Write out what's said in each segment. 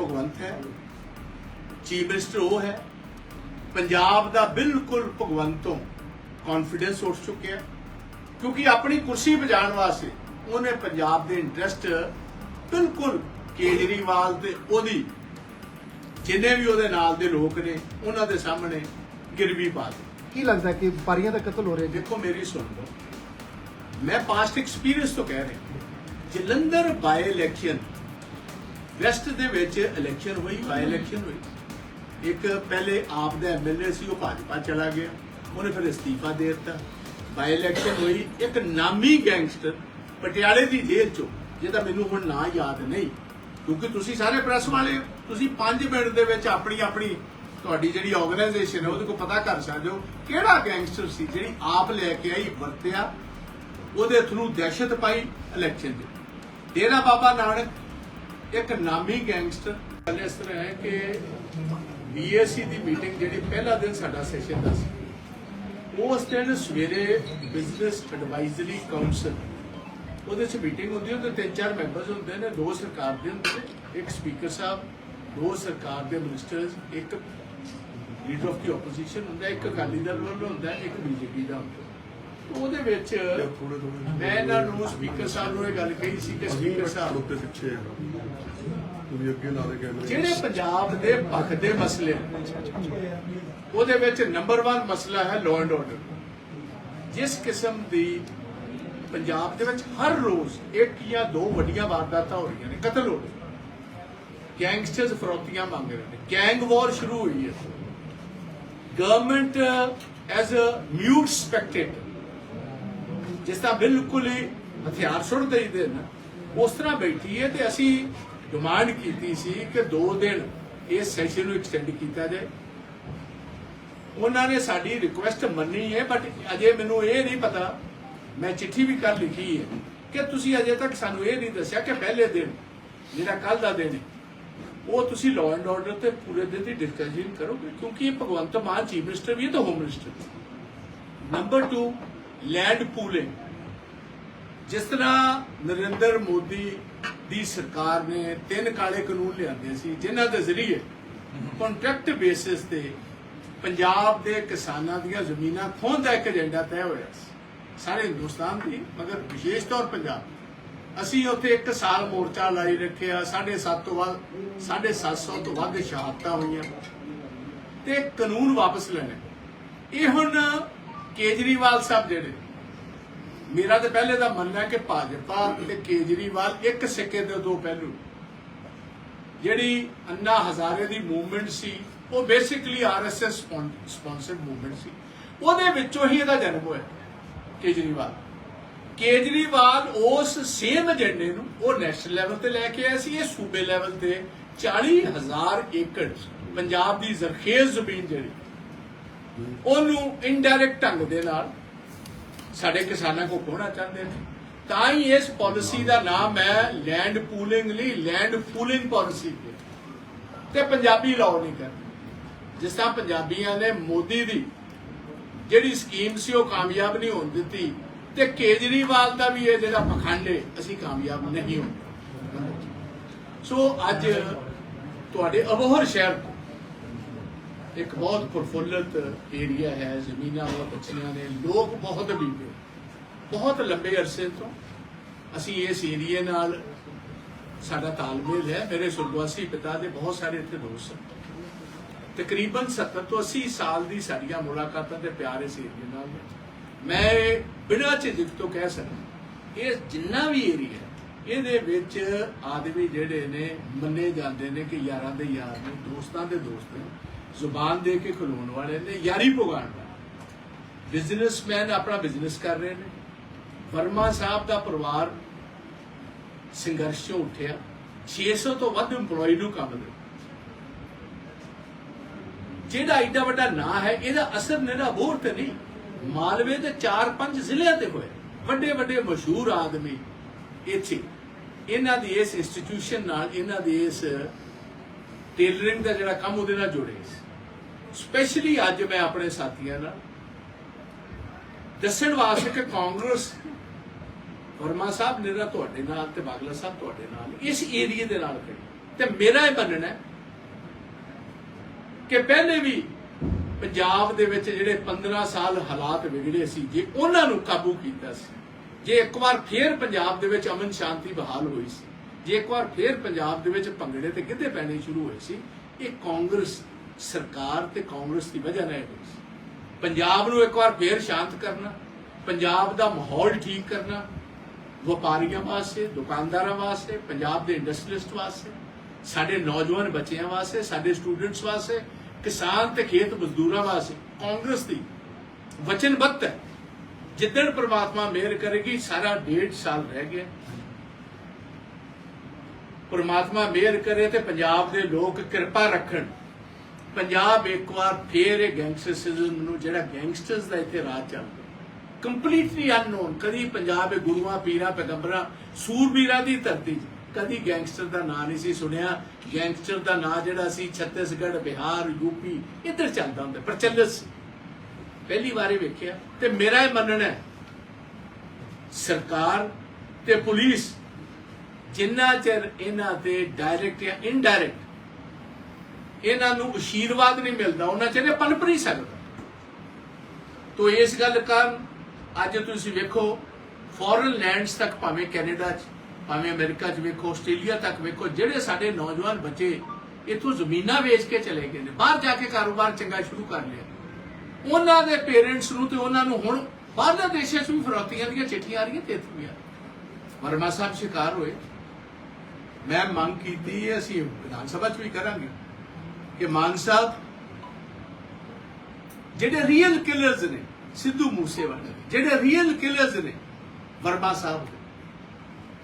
ਭਗਵੰਤ ਹੈ। Chief minister ਉਹ ਹੈ। ਪੰਜਾਬ ਦਾ ਬਿਲਕੁਲ ਭਗਵੰਤ ਤੋਂ ਕੌਨਫੀਡੈਂਸ ਉੱਠ ਚੁੱਕਿਆ ਕਿਉਂਕਿ ਆਪਣੀ ਕੁਰਸੀ ਬਜਾਣ ਵਾਸਤੇ ਉਹਨੇ ਪੰਜਾਬ ਦੇ ਇੰਟਰਸਟ ਬਿਲਕੁਲ ਕੇਜਰੀਵਾਲ ਤੇ ਉਹਦੀ ਜਿੰਨੇ ਵੀ ਉਹਦੇ ਨਾਲ ਦੇ ਲੋਕ ਨੇ ਉਹਨਾਂ ਦੇ ਸਾਹਮਣੇ ਗਿਰਵੀ ਪਾ ਦਿੱਤੀ। ਕੀ ਲੱਗਦਾ ਕਿ ਵਪਾਰੀਆਂ ਦਾ ਕਤਲ ਹੋ ਰਿਹਾ ਦੇਖੋ ਮੇਰੀ ਸੁਣ ਲਓ। ਮੈਂ ਪਾਸਟ ਐਕਸਪੀਰੀਅੰਸ ਤੋਂ ਕਹਿ ਰਿਹਾ ਜਲੰਧਰ ਬਾਈ ਇਲੈਕਸ਼ਨ ਵੈਸਟ ਦੇ ਵਿੱਚ ਇਲੈਕਸ਼ਨ ਹੋਈ ਬਾਈ ਇਲੈਕਸ਼ਨ ਹੋਈ। ਇੱਕ ਪਹਿਲੇ ਆਪ ਦਾ ਐਮਐਲਏ ਸੀ, ਉਹ ਭਾਜਪਾ ਚਲਾ ਗਿਆ। ਉਹਨੇ ਫਿਰ ਅਸਤੀਫਾ ਦੇ ਦਿੱਤਾ। ਬਾਈ ਇਲੈਕਸ਼ਨ ਹੋਈ, ਇੱਕ ਨਾਮੀ ਗੈਂਗਸਟਰ ਪਟਿਆਲੇ ਦੀ ਜੇਲ੍ਹ ਚੋਂ, ਜਿਹਦਾ ਮੈਨੂੰ ਹੁਣ ਨਾਂ ਯਾਦ ਨਹੀਂ, ਕਿਉਂਕਿ ਤੁਸੀਂ ਸਾਰੇ ਪ੍ਰੈਸ ਵਾਲੇ ਤੁਸੀਂ 5 ਮਿੰਟ ਦੇ ਵਿੱਚ ਆਪਣੀ ਆਪਣੀ ਤੁਹਾਡੀ ਜਿਹੜੀ ਆਰਗੇਨਾਈਜੇਸ਼ਨ ਹੈ, ਉਹਦੇ ਕੋਲ ਪਤਾ ਕਰ ਸਕਦੇ ਹੋ ਕਿਹੜਾ ਗੈਂਗਸਟਰ ਸੀ ਜਿਹੜੀ ਆਪ ਲੈ ਕੇ ਆਈ, ਵਰਤਿਆ, ਉਹਦੇ ਥਰੂ ਦਹਿਸ਼ਤ ਪਾਈ ਇਲੈਕਸ਼ਨ ਦੇ ਡੇਰਾ ਬਾਬਾ ਨਾਨਕ ਇੱਕ ਨਾਮੀ ਗੈਂਗਸਟਰ ਗੱਲ ਇਸ ਤਰ੍ਹਾਂ ਹੈ ਕਿ ਬੀਐਸਸੀ ਦੀ ਮੀਟਿੰਗ ਜਿਹੜੀ ਪਹਿਲਾ ਦਿਨ ਸਾਡਾ ਸੈਸ਼ਨ ਦਾ ਸੀ, ਉਸ ਦਿਨ ਸਵੇਰੇ ਬਿਜ਼ਨਸ ਐਡਵਾਈਜ਼ਰੀ ਕਾਉਂਸਲ ਉਹਦੇ ਚ ਮੀਟਿੰਗ ਹੁੰਦੀ ਹੈ ਤਿੰਨ ਚਾਰ ਮੈਂਬਰਸ ਹੁੰਦੇ ਨੇ, ਦੋ ਸਰਕਾਰ ਦੇ ਹੁੰਦੇ ਇੱਕ ਸਪੀਕਰ ਸਾਹਿਬ, ਦੋ ਸਰਕਾਰ ਦੇ ਮਿਨਿਸਟਰਸ ਇੱਕ ਲੀਡਰ ਆਫ ਦੀ ਆਪੋਜੀਸ਼ਨ ਹੁੰਦਾ, ਇੱਕ ਅਕਾਲੀ ਦਲ ਵੱਲੋਂ ਹੁੰਦਾ, ਇੱਕ ਬੀਜੇਪੀ ਦਾ ਹੁੰਦਾ। ਉਹਦੇ ਵਿੱਚ ਮੈਂ ਇਹਨਾਂ ਨੂੰ ਸਪੀਕਰ ਸਾਹਿਬ ਨੂੰ ਇਹ ਗੱਲ ਕਹੀ ਸੀ ਕਿ ਸਪੀਕਰ ਸਾਹਿਬ ਉੱਤੇ ਪਿੱਛੇ ਆ। ਤੁਸੀਂ ਅੱਗੇ ਲਾ ਦੇ ਕੈਮਰੇ ਜਿਹੜੇ ਪੰਜਾਬ ਦੇ ਪੱਖ ਦੇ ਮਸਲੇ ਉਹਦੇ ਵਿੱਚ ਨੰਬਰ 1 ਮਸਲਾ ਹੈ ਲਾਅ ਐਂਡ ਆਰਡਰ ਜਿਸ ਕਿਸਮ ਦੀ ਪੰਜਾਬ ਦੇ ਵਿੱਚ ਹਰ ਰੋਜ਼ ਇੱਕ ਜਾਂ ਦੋ ਵੱਡੀਆਂ ਵਾਰਦਾਤਾਂ ਹੋ ਰਹੀਆਂ ਨੇ ਕਤਲ ਹੋ ਰਹੇ ਗੈਂਗਸਟਰਸ ਫਰੋਤੀਆਂ ਮੰਗ ਰਹੇ ਨੇ। ਗੈਂਗ ਵਾਰ ਸ਼ੁਰੂ ਹੋਈ ਹੈ। Government as a mute spectator ਜਿਸ ਤਰ੍ਹਾਂ ਬਿਲਕੁਲ ਹੀ ਹਥਿਆਰ ਸੁੱਟ ਦੇਈਦੇ ਨੇ। ਉਸ ਤਰ੍ਹਾਂ ਬੈਠੀ ਹੈ ਤੇ ਅਸੀਂ ਡਿਮਾਂਡ ਕੀਤੀ ਸੀ ਕਿ 2 ਦਿਨ ਇਸ ਸੈਸ਼ਨ ਨੂੰ ਐਕਸਟੈਂਡ ਕੀਤਾ ਜਾਏ। ਉਹਨਾਂ ਨੇ ਸਾਡੀ ਰਿਕੁਐਸਟ ਮੰਨੀ ਹੈ ਬਟ ਅਜੇ ਮੈਨੂੰ ਇਹ ਨਹੀਂ ਪਤਾ, ਮੈਂ ਚਿੱਠੀ ਵੀ ਕਰ ਲਿਖੀ ਹੈ ਕਿ ਤੁਸੀਂ ਅਜੇ ਤੱਕ ਸਾਨੂੰ ਇਹ ਨਹੀਂ ਦੱਸਿਆ ਕਿ ਪਹਿਲੇ ਦਿਨ, ਜਿਹੜਾ ਕੱਲ ਦਾ ਦਿਨ ਹੈ, ਉਹ ਤੁਸੀਂ ਲਾਅ ਐਂਡ ਆਰਡਰ ਤੇ ਪੂਰੇ ਦਿਨ ਦੀ ਡਿਸਕਸ਼ਨ ਕਰੋਗੇ, ਕਿਉਂਕਿ ਇਹ ਭਗਵੰਤ ਮਾਨ ਚੀਫ ਮਿਨਿਸਟਰ ਵੀ ਹੈ ਤੇ ਹੋਮ ਮਿਨਿਸਟਰ ਵੀ ਨੰਬਰ 2 ਲੈਂਡ ਪੂਲਿੰਗ। ਜਿਸ ਤਰ੍ਹਾਂ ਨਰਿੰਦਰ ਮੋਦੀ ਦੀ ਸਰਕਾਰ ਨੇ ਤਿੰਨ ਕਾਲੇ ਕਾਨੂੰਨ ਲਿਆਂਦੇ ਸੀ, ਜਿਨ੍ਹਾਂ ਦੇ ਜ਼ਰੀਏ ਕੰਟਰੈਕਟ ਬੇਸਿਸ ਤੇ ਪੰਜਾਬ ਦੇ ਕਿਸਾਨਾਂ ਦੀਆਂ ਜ਼ਮੀਨਾਂ ਖੋਹਣ ਦਾ ਇੱਕ ਏਜੰਡਾ ਤੈਅ ਹੋਇਆ ਸੀ। ਸਾਰੇ ਹਿੰਦੁਸਤਾਨ ਦੀ, ਮਗਰ ਵਿਸ਼ੇਸ਼ ਤੌਰ ਪੰਜਾਬ ਅਸੀਂ ਉੱਥੇ ਇੱਕ ਸਾਲ ਮੋਰਚਾ ਲਾਈ ਰੱਖਿਆ 7.5 ਤੋਂ ਵੱਧ 750 ਤੋਂ ਵੱਧ ਸ਼ਹਾਦਤਾਂ ਹੋਈਆਂ। ਤੇ ਕਾਨੂੰਨ ਵਾਪਸ ਲੈਣੇ। ਇਹ ਹੁਣ ਕੇਜਰੀਵਾਲ ਸਾਹਿਬ ਜਿਹੜੇ। ਮੇਰਾ ਤੇ ਪਹਿਲੇ ਦਾ ਮੰਨਣਾ ਕਿ ਭਾਜਪਾ ਤੇ ਕੇਜਰੀਵਾਲ ਇੱਕ ਸਿੱਕੇ ਦੇ ਦੋ ਪਹਿਲੂ। ਜਿਹੜੀ ਅੰਨਾ ਹਜ਼ਾਰੇ ਦੀ ਮੂਵਮੈਂਟ ਸੀ, ਉਹ ਬੇਸਿਕਲੀ ਆਰਐਸਐਸ ਸਪਾਂਸਰਡ ਮੂਵਮੈਂਟ ਸੀ। ਉਹਦੇ ਵਿੱਚੋਂ ਹੀ ਇਹਦਾ ਜਨਮ ਹੋਇਆ, ਕੇਜਰੀਵਾਲ। ਕੇਜਰੀਵਾਲ ਉਸ ਸੇਮ ਏਜੰਡੇ ਨੂੰ ਉਹ ਨੈਸ਼ਨਲ ਲੈਵਲ ਤੇ ਲੈ ਕੇ ਆਇਆ ਸੀ, ਇਹ ਸੂਬੇ ਲੈਵਲ ਤੇ 40000 ਏਕੜ ਪੰਜਾਬ ਦੀ ਜ਼ਰਖੇਜ਼ ਜ਼ਮੀਨ ਜਿਹੜੀ ਉਹਨੂੰ ਇਨਡਾਇਰੈਕਟ ਢੰਗ ਦੇ ਨਾਲ ਸਾਡੇ ਕਿਸਾਨਾਂ ਕੋ ਖੋਣਾ ਚਾਹੁੰਦੇ ਨੇ। ਤਾਂ ਹੀ ਇਸ ਪਾਲਿਸੀ ਦਾ ਨਾਮ ਹੈ ਲੈਂਡ ਪੂਲਿੰਗ ਲਈ ਲੈਂਡ ਪੂਲਿੰਗ ਪਾਲਿਸੀ ਤੇ। ਪੰਜਾਬੀ ਲਾਓ ਨਹੀਂ ਕਰਦੇ ਜਿਸ ਤਰ੍ਹਾਂ ਪੰਜਾਬੀਆਂ ਨੇ ਮੋਦੀ ਦੀ ਜਿਹੜੀ ਸਕੀਮ ਸੀ, ਉਹ ਕਾਮਯਾਬ ਨਹੀਂ ਹੋਣ ਦਿੱਤੀ ਤੇ ਕੇਜਰੀਵਾਲ ਦਾ ਵੀ ਇਹ ਜਿਹੜਾ ਪਖੰਡ ਹੈ ਅਸੀਂ ਕਾਮਯਾਬ ਨਹੀਂ ਹੋਏ ਸੋ ਅੱਜ ਤੁਹਾਡੇ ਅਬੋਹਰ ਸ਼ਹਿਰ ਇੱਕ ਬਹੁਤ ਪ੍ਰਫੁੱਲਤ ਏਰੀਆ ਹੈ, ਜ਼ਮੀਨਾਂ ਬਹੁਤ ਅੱਛੀਆਂ ਨੇ, ਲੋਕ ਬਹੁਤ ਬੀਬੇ ਬਹੁਤ ਲੰਬੇ ਅਰਸੇ ਤੋਂ ਅਸੀਂ ਇਸ ਏਰੀਏ ਨਾਲ ਸਾਡਾ ਤਾਲਮੇਲ ਹੈ। ਮੇਰੇ ਸੁਰਗਵਾਸੀ ਪਿਤਾ ਦੇ ਬਹੁਤ ਸਾਰੇ ਇੱਥੇ ਦੋਸਤ ਹਨ। ਤਕਰੀਬਨ 70 ਤੋਂ 80 ਸਾਲ ਦੀ ਸਾਡੀਆਂ ਮੁਲਾਕਾਤਾਂ ਤੇ ਪਿਆਰ ਇਸ ਏਰੀਏ ਨਾਲ ਮੈਂ ਬਿਨਾਂ ਝਿਜਕ ਤੋਂ ਕਹਿ ਸਕਦਾ ਇਹ ਜਿੰਨਾ ਵੀ ਏਰੀਆ ਇਹਦੇ ਵਿੱਚ ਆਦਮੀ ਜਿਹੜੇ ਨੇ, ਮੰਨੇ ਜਾਂਦੇ ਨੇ ਕਿ ਯਾਰਾਂ ਦੇ ਯਾਰ ਨੇ, ਦੋਸਤਾਂ ਦੇ ਦੋਸਤ ਨੇ। ਜ਼ੁਬਾਨ ਦੇ ਕੇ ਖਲੋਣ ਵਾਲੇ ਨੇ, ਯਾਰੀ ਪੁਗਾਣ ਦਾ ਬਿਜ਼ਨਸਮੈਨ ਆਪਣਾ ਬਿਜ਼ਨਸ ਕਰ ਰਹੇ ਨੇ। ਵਰਮਾ ਸਾਹਿਬ ਦਾ ਪਰਿਵਾਰ ਸੰਘਰਸ਼ ਚੋਂ ਉੱਠਿਆ। 600 ਤੋਂ ਵੱਧ EMPLOYE ਨੂੰ ਕੰਮ ਦੇ। ਜਿਹੜਾ ਐਡਾ ਵੱਡਾ ਨਾਂ ਹੈ, ਇਹਦਾ ਅਸਰ ਨਿਹਰਾ ਤੇ ਨਹੀਂ। ਮਾਲਵੇ ਦੇ 4-5 ਜ਼ਿਲ੍ਹਿਆਂ ਤੇ ਹੋਇਆ। ਵੱਡੇ ਵੱਡੇ ਮਸ਼ਹੂਰ ਆਦਮੀ ਇੱਥੇ। ਇਹਨਾਂ ਦੀ ਇਸ ਇੰਸਟੀਟਿਊਸ਼ਨ ਨਾਲ, ਇਹਨਾਂ ਦੀ ਇਸ ਟੇਲਰਿੰਗ ਦਾ ਜਿਹੜਾ ਕੰਮ ਉਹਦੇ ਨਾਲ ਜੁੜੇ ਸੀ। ਸਪੈਸ਼ਲੀ ਅੱਜ ਮੈਂ ਆਪਣੇ ਸਾਥੀਆਂ ਨਾਲ ਦੱਸਣ ਵਾਸਤੇ ਕਿ ਕਾਂਗਰਸ ਵਰਮਾ ਸਾਹਿਬ ਨਿਹਰਾ ਤੁਹਾਡੇ ਨਾਲ ਤੇ ਬਾਗਲਾ ਸਾਹਿਬ ਤੁਹਾਡੇ ਨਾਲ ਇਸ ਏਰੀਏ ਦੇ ਨਾਲ ਖੜੀ। ਤੇ ਮੇਰਾ ਇਹ ਮੰਨਣਾ ਹੈ ਕਿ ਪਹਿਲੇ ਵੀ ਪੰਜਾਬ ਦੇ ਵਿੱਚ ਜਿਹੜੇ 15 ਸਾਲ ਹਾਲਾਤ ਵਿਗੜੇ ਸੀ, ਜੇ ਉਹਨਾਂ ਨੂੰ ਕਾਬੂ ਕੀਤਾ ਸੀ, ਜੇ ਇੱਕ ਵਾਰ ਫੇਰ ਪੰਜਾਬ ਦੇ ਵਿੱਚ ਅਮਨ ਸ਼ਾਂਤੀ ਬਹਾਲ ਹੋਈ ਸੀ, ਜੇ ਇੱਕ ਵਾਰ ਫੇਰ ਪੰਜਾਬ ਦੇ ਵਿੱਚ ਭੰਗੜੇ ਤੇ ਗਿੱਧੇ ਪੈਣੇ ਸ਼ੁਰੂ ਹੋਏ ਸੀ, ਇਹ ਕਾਂਗਰਸ ਸਰਕਾਰ ਤੇ ਕਾਂਗਰਸ ਦੀ ਵਜ੍ਹਾ ਨਾਲ ਹੋਈ ਸੀ। ਪੰਜਾਬ ਨੂੰ ਇੱਕ ਵਾਰ ਫੇਰ ਸ਼ਾਂਤ ਕਰਨਾ, ਪੰਜਾਬ ਦਾ ਮਾਹੌਲ ਠੀਕ ਕਰਨਾ, ਵਪਾਰੀਆਂ ਵਾਸਤੇ, ਦੁਕਾਨਦਾਰਾਂ ਵਾਸਤੇ, ਪੰਜਾਬ ਦੇ ਇੰਡਸਟਰੀਲਿਸਟ ਵਾਸਤੇ, ਸਾਡੇ ਨੌਜਵਾਨ ਬੱਚਿਆਂ ਵਾਸਤੇ, ਸਾਡੇ ਸਟੂਡੈਂਟਸ ਵਾਸਤੇ, ਕਿਸਾਨ ਤੇ ਖੇਤ ਮਜ਼ਦੂਰਾਂ ਵਾਸਤੇ, ਕਾਂਗਰਸ ਦੀ ਵਚਨਬੱਧ ਹੈ। ਜਿੱਦਣ ਪ੍ਰਮਾਤਮਾ ਮਿਹਰ ਕਰੇਗੀ, ਸਾਰਾ ਡੇਢ ਸਾਲ ਰਹਿ ਗਿਆ। ਪ੍ਰਮਾਤਮਾ ਮਿਹਰ ਕਰੇ ਤੇ ਪੰਜਾਬ ਦੇ ਲੋਕ ਕਿਰਪਾ ਰੱਖਣ। ਪੰਜਾਬ ਇੱਕ ਵਾਰ ਫੇਰ ਇਹ ਗੈਂਗਸਟਰਿਜ਼ਮ ਨੂੰ, ਜਿਹੜਾ ਗੈਂਗਸਟਰਸ ਦਾ ਇੱਥੇ ਰਾਜ ਚੱਲਦਾ ਕੰਪਲੀਟਲੀ ਅਨਨੋਨ ਕਦੀ ਪੰਜਾਬ ਦੇ ਗੁਰੂਆਂ, ਪੀਰਾਂ, ਪੈਗੰਬਰਾਂ, ਸੂਰਬੀਰਾਂ ਦੀ ਧਰਤੀ 'ਚ ਕਦੀ ਗੈਂਗਸਟਰ ਦਾ ਨਾਂ ਨਹੀਂ ਸੀ ਸੁਣਿਆ। ਗੈਂਗਸਟਰ ਦਾ ਨਾਂ ਜਿਹੜਾ ਸੀ ਛੱਤੀਸਗੜ੍ਹ, ਬਿਹਾਰ ਯੂਪੀ ਇੱਧਰ ਚੱਲਦਾ ਹੁੰਦਾ, ਪ੍ਰਚਲਿਤ ਸੀ। ਪਹਿਲੀ ਵਾਰੀ ਵੇਖਿਆ ਤੇ ਮੇਰਾ ਇਹ ਮੰਨਣਾ ਹੈ, ਸਰਕਾਰ ਤੇ ਪੁਲਿਸ ਜਿੰਨਾ ਚਿਰ ਇਹਨਾਂ ਤੇ ਡਾਇਰੈਕਟ ਜਾਂ ਇਨਡਾਇਰੈਕਟ ਇਹਨਾਂ ਨੂੰ ਅਸ਼ੀਰਵਾਦ ਨਹੀਂ ਮਿਲਦਾ, ਉਹਨਾਂ ਚ ਇਹ ਪਨਪ ਨਹੀਂ ਸਕਦਾ ਤੋ ਇਸ ਗੱਲ ਕਾਰਨ ਅੱਜ ਤੁਸੀਂ ਵੇਖੋ ਫੋਰਨ ਲੈਂਡਸ ਤੱਕ ਭਾਵੇਂ ਕੈਨੇਡਾ 'ਚ, ਭਾਵੇਂ ਅਮਰੀਕਾ 'ਚ ਵੇਖੋ, ਆਸਟ੍ਰੇਲੀਆ ਤੱਕ ਵੇਖੋ, ਜਿਹੜੇ ਸਾਡੇ ਨੌਜਵਾਨ ਬੱਚੇ ਇੱਥੋਂ ਜ਼ਮੀਨਾਂ ਵੇਚ ਕੇ ਚਲੇ ਗਏ ਨੇ, ਬਾਹਰ ਜਾ ਕੇ ਕਾਰੋਬਾਰ ਚੰਗਾ ਸ਼ੁਰੂ ਕਰ ਲਿਆ। ਉਹਨਾਂ ਦੇ ਪੇਰੈਂਟਸ ਨੂੰ ਤੇ ਉਹਨਾਂ ਨੂੰ ਹੁਣ ਬਾਹਰਲੇ ਦੇਸ਼ਾਂ 'ਚ ਵੀ ਫਰੋਤੀਆਂ ਦੀਆਂ ਚਿੱਠੀਆਂ ਆ ਰਹੀਆਂ ਤੇ ਇੱਥੇ ਵੀ ਆ ਵਰਮਾ ਸਾਹਿਬ ਸ਼ਿਕਾਰ ਹੋਏ। ਮੈਂ ਮੰਗ ਕੀਤੀ ਅਸੀਂ ਵਿਧਾਨ ਸਭਾ 'ਚ ਵੀ ਕਰਾਂਗੇ। ਕਿ ਮਾਨ ਸਾਹਿਬ, ਜਿਹੜੇ ਰੀਅਲ ਕਿਲਰਸ ਨੇ, ਸਿੱਧੂ ਮੂਸੇਵਾਲੇ ਜਿਹੜੇ ਰੀਅਲ ਕਿਲਰਸ ਨੇ, ਵਰਮਾ ਸਾਹਿਬ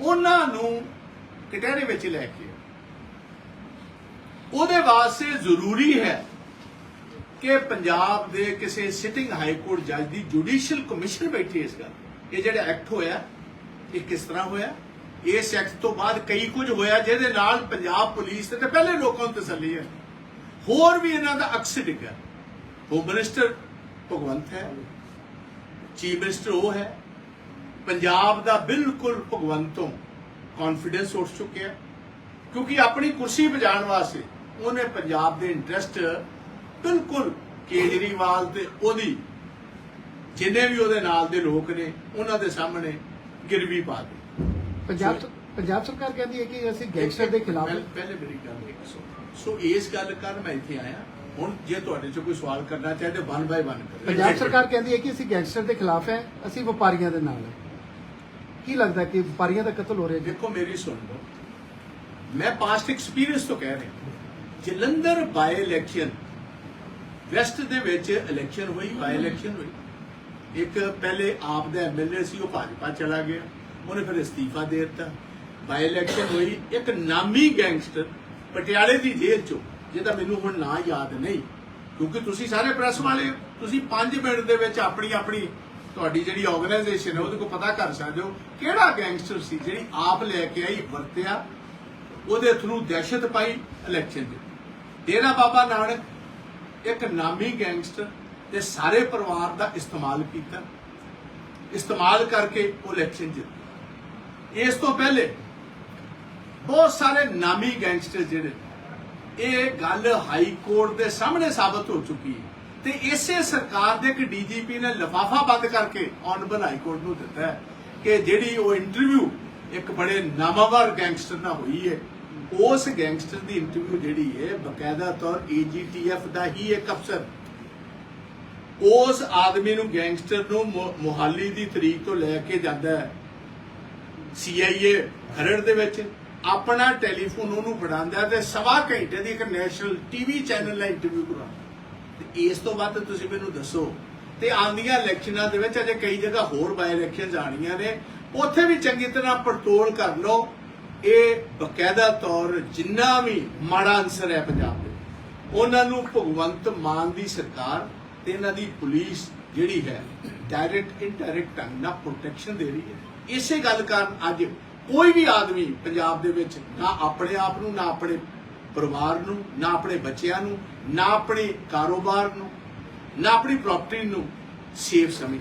ਉਹਨਾਂ ਨੂੰ ਕਟਹਿਰੇ ਵਿੱਚ ਲੈ ਕੇ ਉਹਦੇ ਵਾਸਤੇ ਜ਼ਰੂਰੀ ਹੈ ਕਿ ਪੰਜਾਬ ਦੇ ਕਿਸੇ ਸਿਟਿੰਗ ਹਾਈ ਕੋਰਟ ਜੱਜ ਦੀ ਜੁਡੀਸ਼ੀਅਲ ਕਮਿਸ਼ਨ ਬੈਠੀ ਇਸ ਗੱਲ ਇਹ ਜਿਹੜਾ ਐਕਟ ਹੋਇਆ, ਇਹ ਕਿਸ ਤਰ੍ਹਾਂ ਹੋਇਆ? ਇਸ ਐਕਟ ਤੋਂ ਬਾਅਦ ਕਈ ਕੁਝ ਹੋਇਆ, ਜਿਹਦੇ ਨਾਲ ਪੰਜਾਬ ਪੁਲਿਸ ਤੇ ਪਹਿਲੇ ਲੋਕਾਂ ਨੂੰ ਤਸੱਲੀ ਹੈ ਹੋਰ ਵੀ ਇਹਨਾਂ ਦਾ ਅਕਸ ਡਿੱਗਾ ਹੋਮ ਮਿਨਿਸਟਰ ਭਗਵੰਤ ਹੈ ਚੀਫ ਮਿਨਿਸਟਰ ਉਹ ਹੈ। ਪੰਜਾਬ ਦਾ ਬਿਲਕੁਲ ਭਗਵੰਤੋਂ ਕੌਨਫੀਡੈਂਸ ਉੱਠ ਚੁੱਕਿਆ ਕਿਉਂਕਿ ਆਪਣੀ ਕੁਰਸੀ ਬਜਾਣ ਵਾਸਤੇ ਉਹਨੇ ਪੰਜਾਬ ਦੇ ਇੰਟਰਸਟ ਬਿਲਕੁਲ ਕੇਜਰੀਵਾਲ ਤੇ ਉਹਦੀ ਜਿੰਨੇ ਵੀ ਉਹਦੇ ਨਾਲ ਦੇ ਲੋਕ ਨੇ ਉਹਨਾਂ ਦੇ ਸਾਹਮਣੇ ਗਿਰਵੀ ਪਾ ਦਿੱਤੀ। ਪੰਜਾਬ ਪੰਜਾਬ ਸਰਕਾਰ ਕਹਿੰਦੀ ਹੈ ਕਿ ਅਸੀਂ ਗੈਂਗਸਟਰ ਦੇ ਖਿਲਾਫ ਪਹਿਲੇ ਪਹਿਲੇ ਮੇਰੀ ਗੱਲ ਇੱਕ ਸੁਣੋ ਸੋ ਇਸ ਗੱਲ ਕਰ ਮੈਂ ਇੱਥੇ ਆਇਆ। ਹੁਣ ਜੇ ਤੁਹਾਡੇ ਚੋਂ ਕੋਈ ਸਵਾਲ ਕਰਨਾ ਚਾਹੇ ਤਾਂ ਵਨ ਬਾਈ ਵਨ ਕਰੋ ਪੰਜਾਬ ਸਰਕਾਰ ਕਹਿੰਦੀ ਹੈ ਕਿ ਅਸੀਂ ਗੈਂਗਸਟਰ ਦੇ ਖਿਲਾਫ ਹੈ ਅਸੀਂ ਵਪਾਰੀਆਂ ਦੇ ਨਾਲ ਹੈ। ਕੀ ਲੱਗਦਾ ਕਿ ਵਪਾਰੀਆਂ ਦਾ ਕਤਲ ਹੋ ਰਿਹਾ ਦੇਖੋ ਮੇਰੀ ਸੁਣ ਲਓ। ਮੈਂ ਪਾਸਟ ਐਕਸਪੀਰੀਅੰਸ ਤੋਂ ਕਹਿ ਰਿਹਾ। ਜਲੰਧਰ ਬਾਈ ਇਲੈਕਸ਼ਨ ਵੈਸਟ ਦੇ ਵਿੱਚ ਇਲੈਕਸ਼ਨ ਹੋਈ ਬਾਈ ਇਲੈਕਸ਼ਨ ਹੋਈ। ਇੱਕ ਪਹਿਲੇ ਆਪ ਦਾ ਐਮਐਲਏ ਸੀ ਉਹ ਭਾਜਪਾ ਚਲਾ ਗਿਆ। ਉਹਨੇ ਫਿਰ ਅਸਤੀਫਾ ਦੇ ਦਿੱਤਾ। ਬਾਈ ਇਲੈਕਸ਼ਨ ਹੋਈ ਇੱਕ ਨਾਮੀ ਗੈਂਗਸਟਰ ਪਟਿਆਲੇ ਦੀ ਜੇਲ੍ਹ ਚੋਂ ਜਿਹਦਾ ਮੈਨੂੰ ਹੁਣ ਨਾਂ ਯਾਦ ਨਹੀਂ ਕਿਉਂਕਿ ਤੁਸੀਂ ਸਾਰੇ ਪ੍ਰੈਸ ਵਾਲੇ ਹੋ, ਤੁਸੀਂ 5 ਮਿੰਟ ਦੇ ਵਿੱਚ ਆਪਣੀ ਆਪਣੀ ਤੁਹਾਡੀ ਜਿਹੜੀ ਆਰਗੇਨਾਈਜੇਸ਼ਨ ਹੈ ਉਹਦੇ ਕੋਲ ਪਤਾ ਕਰ ਸਕਦੇ ਹੋ ਕਿਹੜਾ ਗੈਂਗਸਟਰ ਸੀ ਜਿਹੜੀ ਆਪ ਲੈ ਕੇ ਆਈ ਵਰਤਿਆ ਉਹਦੇ ਥਰੂ ਦਹਿਸ਼ਤ ਪਾਈ ਇਲੈਕਸ਼ਨ ਦੇ। ਡੇਰਾ ਬਾਬਾ ਨਾਨਕ ਇੱਕ ਨਾਮੀ ਗੈਂਗਸਟਰ ਤੇ ਸਾਰੇ ਪਰਿਵਾਰ ਦਾ ਇਸਤੇਮਾਲ ਕੀਤਾ। ਇਸਤੇਮਾਲ ਕਰਕੇ ਉਹ ਇਲੈਕਸ਼ਨ ਜਿੱਤੇ ਇਸ ਤੋਂ ਪਹਿਲੇ ਬਹੁਤ ਸਾਰੇ ਨਾਮੀ ਗੈਂਗਸਟਰ ਜਿਹੜੇ, ਇਹ ਗੱਲ ਹਾਈ ਕੋਰਟ ਦੇ ਸਾਹਮਣੇ ਸਾਬਤ ਹੋ ਚੁੱਕੀ ਹੈ। ਤੇ ਇਸੇ ਸਰਕਾਰ ਦੇ ਇੱਕ ਡੀਜੀਪੀ ਨੇ ਲਫਾਫਾ ਬੰਦ ਕਰਕੇ ਆਨਰੇਬਲ ਹਾਈ ਕੋਰਟ ਨੂੰ ਦਿੱਤਾ ਹੈ ਕਿ ਜਿਹੜੀ ਉਹ ਇੰਟਰਵਿਊ ਇੱਕ ਬੜੇ ਨਾਮਵਰ ਗੈਂਗਸਟਰ ਨਾਲ ਹੋਈ ਹੈ, ਉਸ ਗੈਂਗਸਟਰ ਦੀ ਇੰਟਰਵਿਊ ਜਿਹੜੀ ਹੈ, ਬਕਾਇਦਾ ਤੌਰ ਏਜੀਟੀਐਫ ਦਾ ਹੀ ਇੱਕ ਅਫਸਰ। ਉਸ ਆਦਮੀ ਨੂੰ ਗੈਂਗਸਟਰ ਨੂੰ ਮੁਹਾਲੀ ਦੀ ਤਰੀਕ ਤੋਂ ਲੈ ਕੇ ਜਾਂਦਾ ਹੈ। ਸੀਆਈਏ ਖਰੜ ਦੇ ਵਿੱਚ। ਆਪਣਾ ਟੈਲੀਫੋਨ ਉਹਨੂੰ ਫੜਾਉਂਦਾ ਤੇ ਸਵਾ ਘੰਟੇ ਦੀ ਇੱਕ ਨੈਸ਼ਨਲ ਟੀਵੀ ਚੈਨਲ ਨਾਲ ਇੰਟਰਵਿਊ ਕਰਾਉਂਦਾ ਤੇ ਇਸ ਤੋਂ ਬਾਅਦ ਤੁਸੀਂ ਮੈਨੂੰ ਦੱਸੋ, ਤੇ ਆਉਂਦੀਆਂ ਇਲੈਕਸ਼ਨਾਂ ਦੇ ਵਿੱਚ ਅਜੇ ਕਈ ਜਗ੍ਹਾ ਹੋਰ ਬਾਈ ਇਲੈਕਸ਼ਨਸ ਆਣੀਆਂ ਨੇ। ਉੱਥੇ ਵੀ ਚੰਗੀ ਤਰ੍ਹਾਂ ਪੜਤੋਲ ਕਰ ਲਓ। ਇਹ ਬਕਾਇਦਾ ਤੌਰ ਜਿੰਨਾ ਵੀ ਮਾੜਾ ਅੰਸਰ ਹੈ ਪੰਜਾਬ ਦੇ। ਉਹਨਾਂ ਨੂੰ ਭਗਵੰਤ ਮਾਨ ਦੀ ਸਰਕਾਰ ਤੇ ਇਹਨਾਂ ਦੀ ਪੁਲਿਸ ਜਿਹੜੀ ਹੈ ਡਾਇਰੈਕਟ ਇਨਡਾਇਰੈਕਟ ਢੰਗ ਨਾਲ ਪ੍ਰੋਟੈਕਸ਼ਨ ਦੇ ਰਹੀ ਹੈ। ਇਸੇ ਗੱਲ ਕਾਰਨ ਅੱਜ ਕੋਈ ਵੀ ਆਦਮੀ ਪੰਜਾਬ ਦੇ ਵਿੱਚ ਨਾ ਆਪਣੇ ਆਪ ਨੂੰ, ਨਾ ਆਪਣੇ ਪਰਿਵਾਰ ਨੂੰ, ਨਾ ਆਪਣੇ ਬੱਚਿਆਂ ਨੂੰ, ਨਾ ਆਪਣੇ ਕਾਰੋਬਾਰ ਨੂੰ, ਨਾ ਆਪਣੀ ਪ੍ਰਾਪਰਟੀ ਨੂੰ ਸੇਫ ਸਮੇਂ।